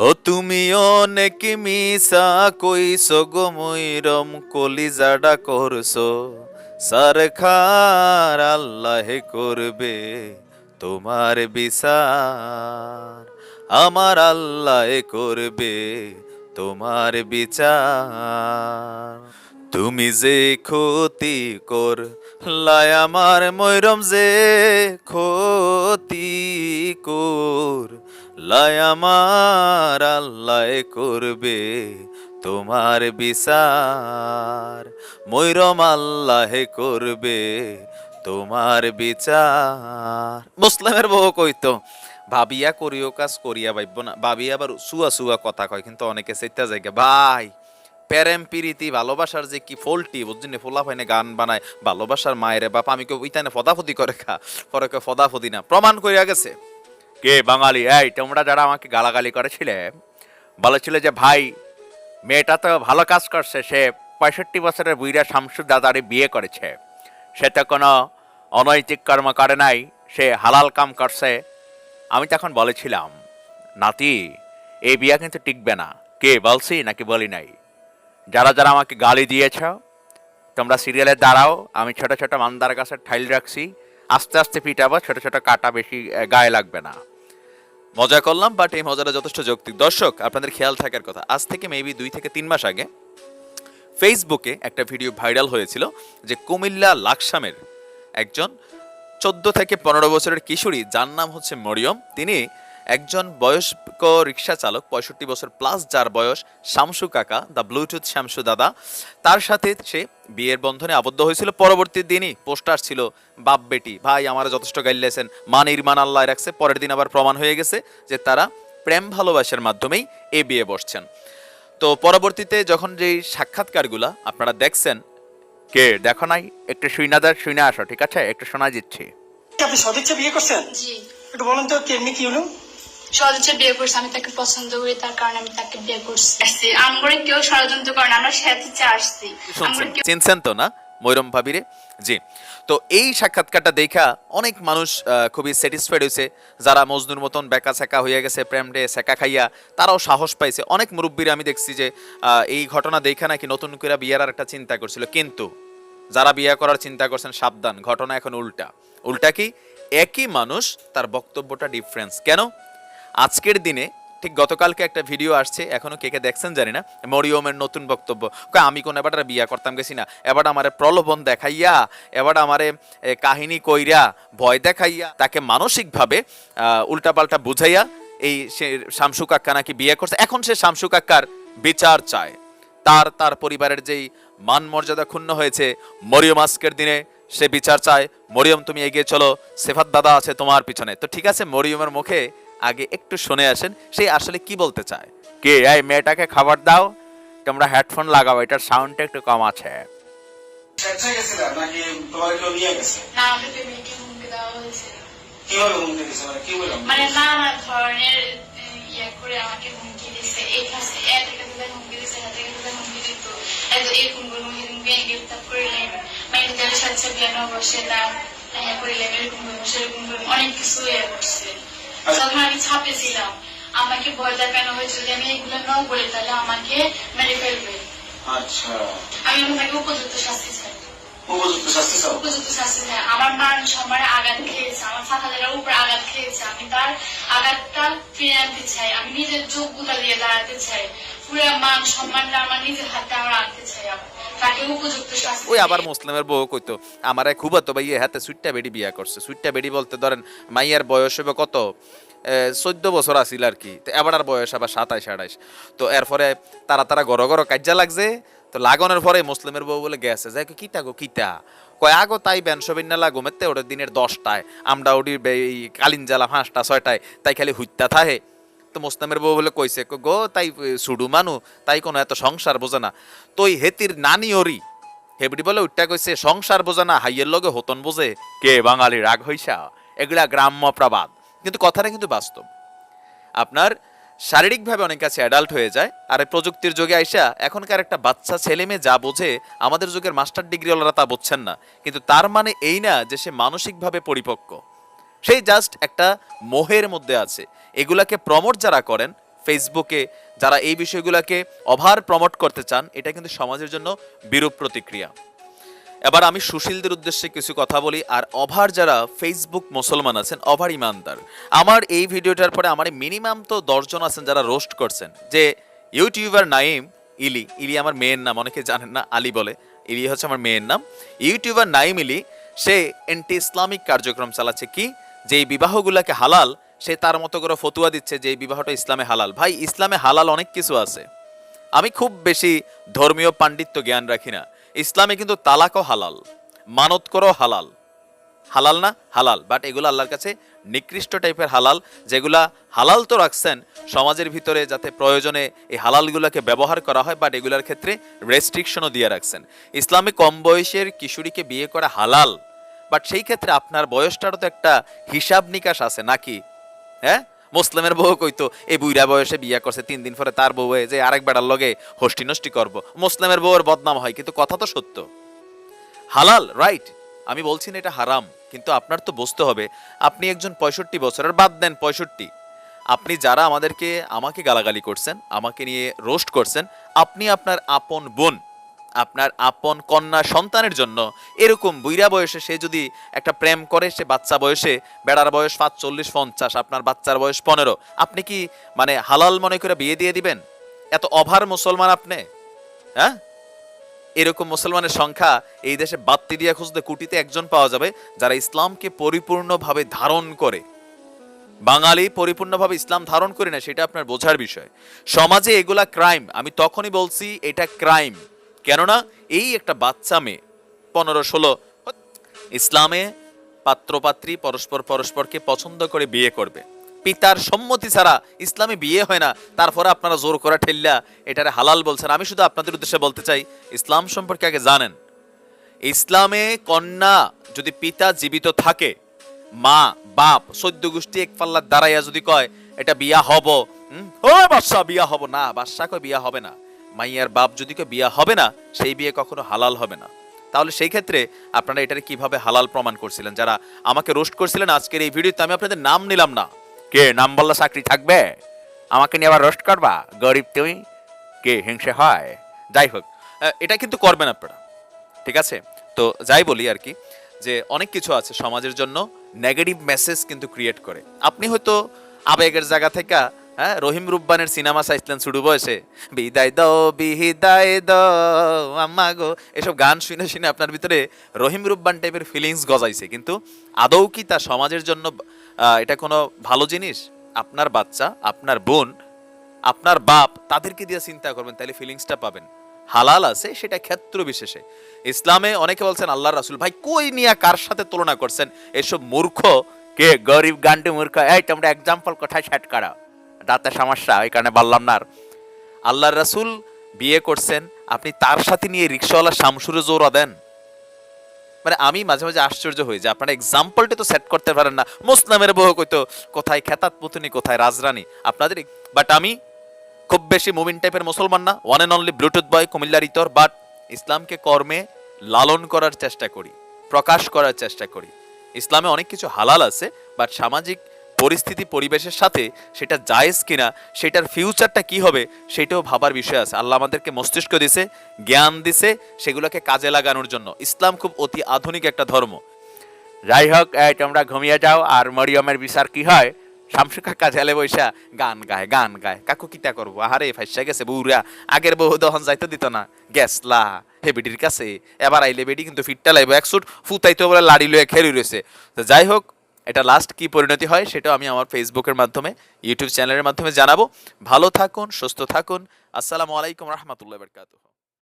ও তুমি অনেক মিসা কইস গো ময়রম কলিজাডা করছ। সরকার আল্লাহ করবে তোমার বিচার। আমার আল্লাহ করবে তোমার বিচার। তুমি যে ক্ষতি কর লাই আমার ময়রম যে ক্ষতি কর। লাই আমার, আল্লাহ করবে তোমার বিচার। ময়রম আল্লাহ করবে তোমার বিচার। মুসলিমের বউ কইতো ভাবিয়া করিও কাজ, করিয়া ভাইব না। ভাবিয়া আবার সুয়া সুয়া কথা কয়, কিন্তু অনেকে সেটা জায়গা, ভাই, প্রেম, পিরিতি, ভালোবাসার যে কি ফলটি বুঝছেন ফোলা ফাইনে গান বানায়, ভালোবাসার মায়ের বাপ, আমি কেউ ওইটানে ফদাফদি করে খা, পরে কেউ ফদাফদি না। প্রমাণ করিয়া গেছে। কে বাঙালি? এই, তোমরা যারা আমাকে গালাগালি করেছিলে, বলেছিলে যে ভাই, মেয়েটা তো ভালো কাজ করছে, সে পঁয়ষট্টি বছরের বুইরা শামসুর দাদারে বিয়ে করেছে। সে তো কোনো অনৈতিক কর্ম করে নাই, সে হালাল কাম করছে। আমি তখন বলেছিলাম, নাতি, এই বিয়া কিন্তু টিকবে না। কে, বলছি নাকি বলি নাই? যারা যারা আমাকে গালি দিয়েছ, তোমরা সিরিয়ালে দাঁড়াও, আমি ছোট ছোট মান্দার গাছের ঠাইল রাখছি। আস্তে আস্তে পিটাবো, ছোট ছোট কাটা বেশি গায়ে লাগবে না। মজা করলাম বাট এই মজাটা যথেষ্ট যৌক্তিক। দর্শক, আপনাদের খেয়াল থাকার কথা, আজ থেকে মেবি দুই থেকে তিন মাস আগে ফেসবুকে একটা ভিডিও ভাইরাল হয়েছিল যে কুমিল্লা লাকসামের একজন চোদ্দ থেকে পনেরো বছরের কিশোরী, যার নাম হচ্ছে মরিয়ম, তিনি একজন বয়স্ক রিক্সা চালক পঁয়ষট্টি বছর প্লাস যার বয়স শামসু কাকা দ্য ব্লুটুথ শামসু দাদা। তার সাথে সে বিয়ের বন্ধনে আবদ্ধ হয়েছিল। পরবর্তী দিনই পোস্টার ছিল বাপ বেটি ভাই আমার যথেষ্ট গাইলেছেন। মান নির্মাণ আল্লাহ রাখছে। পরের দিন আবার প্রমাণ হয়ে গেছে যে তারা প্রেম ভালোবাসার মাধ্যমেই এ বিয়ে বসছেন। তো পরবর্তীতে যখন যেই সাক্ষাৎকারগুলা আপনারা দেখছেন কে? দেখো নাই? একটু শুইনাদার শুইনা আসো ঠিক আছে? একটু শোনা দিচ্ছি। আপনি সদিচ্ছা বিয়ে করছেন? একটু বলেন তো কেমনি কি হলো? বিয়ে করছি আমি তাকে পছন্দ করি তার কারণে আমি তাকে বিয়ে করছি। আমগরে কেউ ষড়যন্ত্র করে না আমরা আসছি। চিনছেন তো না? ময়ূরম ভাবিরে? জি। তো এই সাক্ষাৎকারটা দেখা অনেক মানুষ খুবই স্যাটিসফাইড হয়েছে। যারা মজনুর মতন বেকা সেকা হয়ে গেছে প্রেম ডে সেকা খাইয়া তারাও সাহস পাইছে। অনেক মুরব্বীরা আমি দেখছি যে আহ, এই ঘটনা দেখা নাকি নতুন করে বিয়ার আর একটা চিন্তা করছিল। কিন্তু যারা বিয়ে করার চিন্তা করছেন সাবধান ঘটনা এখন উল্টা। উল্টা কি? একই মানুষ তার বক্তব্যটা ডিফারেন্স কেন? আজকের দিনে ঠিক গতকালকে একটা ভিডিও আসছে, এখনও কে কে দেখছেন জানি না, মরিয়মের নতুন বক্তব্য। আমি কোন এবার বিয়া করতাম গেছি না এবার আমারে প্রলোভন দেখাইয়া এবার আমারে কাহিনী কইরা ভয় দেখাইয়া, তাকে মানসিকভাবে উল্টাপাল্টা বুঝাইয়া এই শামসু কাক্কা নাকি বিয়ে করছে। এখন সে শামসু কাক্কার বিচার চায়। তার তার পরিবারের যেই মান মর্যাদা ক্ষুণ্ণ হয়েছে, মরিয়ম আজকের দিনে সে বিচার চায়, মরিয়ম, তুমি এগিয়ে চলো, সেফাত দাদা আছে তোমার পিছনে। তো ঠিক আছে, মরিয়মের মুখে আগে একটু শুনে আসেন সে আসলে কি বলতে চায়? কে? এই মেয়েটাকে খাবার দাও। তোমরা হেডফোন লাগাও এটার সাউন্ডটা একটু কম আছে। নাকি তোমার কেউ নিয়ে গেছে না আমাদের মেয়েকে দেওয়া হয়েছে। কীভাবে হুমকি দিছে? মানে কি বললাম? মানে নানা ধরনের আহ, ইয়ে করে আমাকে হুমকি দিছে। এই কাছে এ থেকে তুলে হুমকি দিছে এ থেকে তুলে হুমকি দিত এত এরকম করে হুমকি গ্রেফতার করিলেন মানে যাদের সাথে বিয়ে বসে তা ইয়ে করিলেন এরকম করে সেরকম অনেক কিছু ইয়ে করছে। তখন আমি ছাপে ছিলাম আমাকে ভয় দেখানো হয়েছে যদি আমি এগুলো ন বলি তাহলে আমাকে মেরে ফেলবে। আচ্ছা। আমি ওনাকে উপযুক্ত শাস্তি চাই। উপযুক্ত শাস্তি চাও? উপযুক্ত শাস্তি চাই। আমার মান সম্মানে আঘাত খেয়েছে আমার ছাত্রদের উপর আঘাত খেয়েছে। আমি তার আঘাতটা ফিরে আনতে চাই। আমি নিজের যোগ্যতা দিয়ে দাঁড়াতে চাই। পুরো মান সম্মানটা আমার নিজের হাতে আমার আনতে চাই আবার। ওই আবার মুসলিমের বউ কইতো, আমার এক খুবাতো ভাই হাতে সুইটটা বেডি বিয়া করছে। সুইটটা বেডি বলতে ধরেন মাইয়ার বয়স হবে কত? চোদ্দ বছর আসিল আর কি। তো এবার আর বয়স আবার সাতাইশ আঠাইশ তো এরপরে তারা তারা গড় গড় কাজ্যা লাগছে। তো লাগানোর পরে মুসলিমের বউ বলে, গেছে, যাই কিতা গো, কিতা? কয়, আগো তাই বেনসবিন্না লাগো, মেতে ওটা দিনের দশটায়। আমরা ওটি কালিন জ্বালা পাঁচটা, ছয়টায়। তাই খালি হুইত্যা থাহে। তো মোস্তামের বউ বলে কইছে কই, গো তাই সুডু মানু তাই কোনো এত সংসার বোঝে না। তো ওই হেতির নানি ওরি? হেবড়ি বলে উঠটা কইছে সংসার বোঝে না হাইয়ের লগে হতন বোঝে কে বাঙালি রাগ হইসা? এগুলা গ্রাম্য প্রবাদ কিন্তু কথাটা কিন্তু বাস্তব। আপনার শারীরিকভাবে অনেক কাছে অ্যাডাল্ট হয়ে যায় আর প্রযুক্তির যুগে আইসা এখনকার একটা বাচ্চা ছেলে মেয়ে যা বোঝে আমাদের যুগের মাস্টার ডিগ্রিওয়ালারা তা বুঝছেন না। কিন্তু তার মানে এই না যে সে মানসিকভাবে পরিপক্ক। সেই জাস্ট একটা মোহের মধ্যে আছে। এগুলাকে প্রমোট যারা করেন ফেসবুকে যারা এই বিষয়গুলোকে ওভার প্রমোট করতে চান, এটা কিন্তু সমাজের জন্য বিরূপ প্রতিক্রিয়া। এবার আমি সুশীলদের উদ্দেশ্যে কিছু কথা বলি, আর ওভার যারা ফেসবুক মুসলমান আছেন ওভার ইমানদার। আমার এই ভিডিওটার পরে আমার মিনিমাম তো দশজন আছেন যারা রোস্ট করছেন, যে ইউটিউবার নাইম ইলি ইলি আমার মেয়ের নাম, অনেকে জানেন না, আলী বলে, ইলি হচ্ছে আমার মেয়ের নাম। ইউটিউবার নাইম ইলি, সে এন্টি ইসলামিক কার্যক্রম চালাচ্ছে কি? যে এই বিবাহগুলোকে হালাল, সে তার মতো করে ফতুয়া দিচ্ছে যে বিবাহটা ইসলামে হালাল। ভাই, ইসলামে হালাল অনেক কিছু আছে। আমি খুব বেশি ধর্মীয় পাণ্ডিত্য জ্ঞান রাখি না। ইসলামে কিন্তু তালাকও হালাল মানত করো হালাল। হালাল না? হালাল। বাট এগুলো আল্লাহর কাছে নিকৃষ্ট টাইপের হালাল, যেগুলা হালাল তো রাখছেন, সমাজের ভিতরে যাতে প্রয়োজনে এই হালালগুলোকে ব্যবহার করা হয় বাট এগুলার ক্ষেত্রে রেস্ট্রিকশনও দিয়ে রাখছেন। ইসলামে কম বয়সের কিশোরীকে বিয়ে করা হালাল। বাট সেই ক্ষেত্রে আপনার বয়সটারও তো একটা হিসাব নিকাশ আছে নাকি? হ্যাঁ? মুসলিমের বউ কইতো এই বুইরা বয়সে বিয়া করছে, তিন দিন পরে তার বউ হয়ে যে আরেক বেড়ার লগে হোষ্টি নষ্টি করব। মুসলিমের বউয়ের বদনাম হয়, কিন্তু কথা তো সত্য। হালাল রাইট আমি বলছি না এটা হারাম, কিন্তু আপনার তো বুঝতে হবে, আপনি একজন পঁয়ষট্টি বছরের, বাদ দেন পঁয়ষট্টি। আপনি যারা আমাদেরকে, আমাকে গালাগালি করছেন, আমাকে নিয়ে রোস্ট করছেন, আপনি আপনার আপন বোন। আপনার আপন কন্যা সন্তানের জন্য এরকম বুইরা বয়সে সে যদি একটা প্রেম করে, সে বাচ্চা বয়সে, বেড়ার বয়স পাঁচ চল্লিশ পঞ্চাশ, আপনার বাচ্চার বয়স পনেরো, আপনি কি মানে হালাল মনে করে বিয়ে দিয়ে দিবেন? এত অভার মুসলমান আপনি? হ্যাঁ? এরকম মুসলমানের সংখ্যা এই দেশে বাত্তি দিয়ে খুঁজতে কুটিতে একজন পাওয়া যাবে যারা ইসলামকে পরিপূর্ণভাবে ধারণ করে। বাঙালি পরিপূর্ণভাবে ইসলাম ধারণ করে না, সেটা আপনার বোঝার বিষয়। সমাজে এগুলা ক্রাইম আমি তখনই বলছি এটা ক্রাইম কেননা এই একটা বাচ্চা মেয়ে, পনেরো, ষোলো, ইসলামে পাত্রপাত্রী পরস্পর পরস্পরকে পছন্দ করে বিয়ে করবে। পিতার সম্মতি ছাড়া ইসলামে বিয়ে হয় না, তারপরে আপনারা জোর করা ঠেললা, এটারে হালাল বলছেন। আমি শুধু আপনাদের উদ্দেশ্যে বলতে চাই, ইসলাম সম্পর্কে আগে জানেন। ইসলামে কন্যা যদি পিতা জীবিত থাকে, মা, বাপ, সদ্য গোষ্ঠী এক পাল্লার দাঁড়াইয়া যদি কয়, এটা বিয়া হব ও বাদশা বিয়া হব না বাদশা কয় বিয়া হবে না। মাইয়ার বাপ যদি কেউ বিয়া হবে না, সেই বিয়ে কখনো হালাল হবে না। তাহলে সেই ক্ষেত্রে আপনারা এটারে কীভাবে হালাল প্রমাণ করছিলেন? যারা আমাকে রোস্ট করছিলেন আজকের এই ভিডিওতে আমি আপনাদের নাম নিলাম না। কে? নাম বললে চাকরি থাকবে? আমাকে নিয়ে আবার রোস্ট করবা? গরিব তুমি? কে? হিংসে হয়? যাই হোক এটা কিন্তু করবেন আপনারা। ঠিক আছে? তো যাই বলি আর কি, যে অনেক কিছু আছে সমাজের জন্য নেগেটিভ মেসেজ কিন্তু ক্রিয়েট করে। আপনি হয়তো আবেগের জায়গা থেকে হ্যাঁ রহিম রুব্বানের সিনেমা চাইছিলেন শুরু বয়সে। বিদায় দাও বিদায় দাও, আম্মা গো। এসব গান শুনে শুনে আপনার ভিতরে রহিম রুব্বান টাইপের ফিলিংস গজাইছে। কিন্তু আদৌ কি তা সমাজের জন্য এটা কোনো ভালো জিনিস? আপনার বাচ্চা, আপনার বোন, আপনার বাপ, তাদেরকে দিয়ে চিন্তা করবেন, তাহলে ফিলিংসটা পাবেন। হালাল আছে, সেটা ক্ষেত্র বিশেষে। ইসলামে অনেকে বলছেন আল্লাহ রাসুল, ভাই, কই নিয়ে কার সাথে তুলনা করছেন? এসব মূর্খ, কে গরিব, গান্ডে মূর্খ, এই তোমরা এক্সাম্পল কোথায় করা? দাঁতে সমস্যা ওই কারণে বললাম না আর। আল্লাহ রাসুল বিয়ে করছেন, আপনি তার সাথে নিয়ে রিক্সাওয়ালা শামসুরে জোরা দেন। মানে আমি মাঝে মাঝে আশ্চর্য হই যে আপনারা এক্সাম্পলটা তো সেট করতে পারেন না। মুসলামের বউ কইতো, কোথায় খেতাত পুতুনি, কোথায় রাজরানী? আপনাদের বাট আমি খুব বেশি মুমিন টাইপের মুসলমান না one and only Bluetooth boy কুমিল্লার ইতর বাট ইসলামকে কর্মে লালন করার চেষ্টা করি, প্রকাশ করার চেষ্টা করি। ইসলামে অনেক কিছু হালাল আছে বাট সামাজিক পরিস্থিতি, পরিবেশের সাথে সেটা জায়েজ কিনা, সেটার ফিউচারটা কি হবে, সেটাও ভাবার বিষয় আছে। আল্লাহ আমাদেরকে মস্তিষ্ক দিছে, জ্ঞান দিছে, সেগুলোকে কাজে লাগানোর জন্য। ইসলাম খুব অতি আধুনিক একটা ধর্ম। যাই হোক তোমরা ঘুমিয়ে যাও আর মরিয়মের বিচার কি হয়? শামসু কাকা ঝেলে বৈশা গান গায় গান গায়। কাকু কিটা করব? আহারে, ফাইসা গেছে বউরা আগের বউ দহন যাইতে দিত না। গেছলা হে বেডির কাছে। এবার আইলে বেডি কিন্তু ফিটটা লাইব। এক সুট ফুতাইতে বলে লাড়ি লয়ে খেলি রয়েছে যাই হোক এটা লাস্ট কি পরিণতি হয় সেটাও আমি আমার ফেসবুকের মাধ্যমে ইউটিউব চ্যানেলের মাধ্যমে জানাব। ভালো থাকুন, সুস্থ থাকুন। আসসালামু আলাইকুম রহমতুল্লাহ বরকাতুহ।